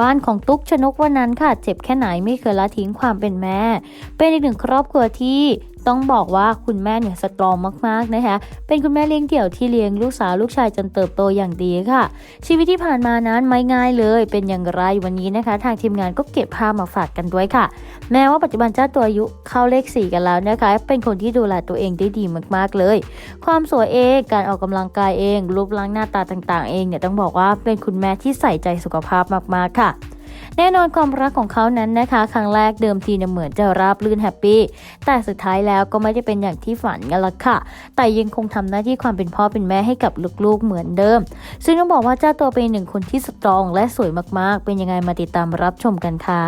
บ้านของตุ๊กชนกวันนั้นค่ะ เจ็บแค่ไหนไม่เคยละทิ้งความเป็นแม่ เป็นอีกหนึ่งครอบครัวที่ ต้องบอกว่าคุณแม่เนี่ยสตรองมากๆนะคะ เป็นคุณแม่เลี้ยงเดี่ยวที่เลี้ยงลูกสาวลูกชายจนเติบโตอย่างดีค่ะ ชีวิตที่ผ่านมานั้นไม่ง่ายเลย เป็นอย่างไรวันนี้นะคะ ทางทีมงานก็เก็บภาพมาฝากกันด้วยค่ะ แม้ว่าปัจจุบันเจ้าตัวอายุเข้าเลขสี่กันแล้วนะคะ เป็นคนที่ดูแลตัวเองได้ดีมากๆเลย ความสวยเองการออกกำลังกายเองรูปร่างหน้าตาต่างๆ เองเนี่ยต้องบอกว่าเป็นคุณแม่ที่ใส่ใจสุขภาพมากๆค่ะ แน่นอนความรักของเขานั้นนะคะ ครั้งแรกเดิมทีเนี่ยเหมือนจะราบรื่นแฮปปี้แต่สุดท้ายแล้วก็ไม่ได้เป็นอย่างที่ฝันกันละค่ะ แต่ยังคงทำหน้าที่ความเป็นพ่อเป็นแม่ให้กับลูกๆเหมือนเดิม ซึ่งต้องบอกว่าเจ้าตัวเป็นหนึ่งคนที่สตรอง และสวยมากๆ เป็นยังไงมาติดตามรับชมกันค่ะ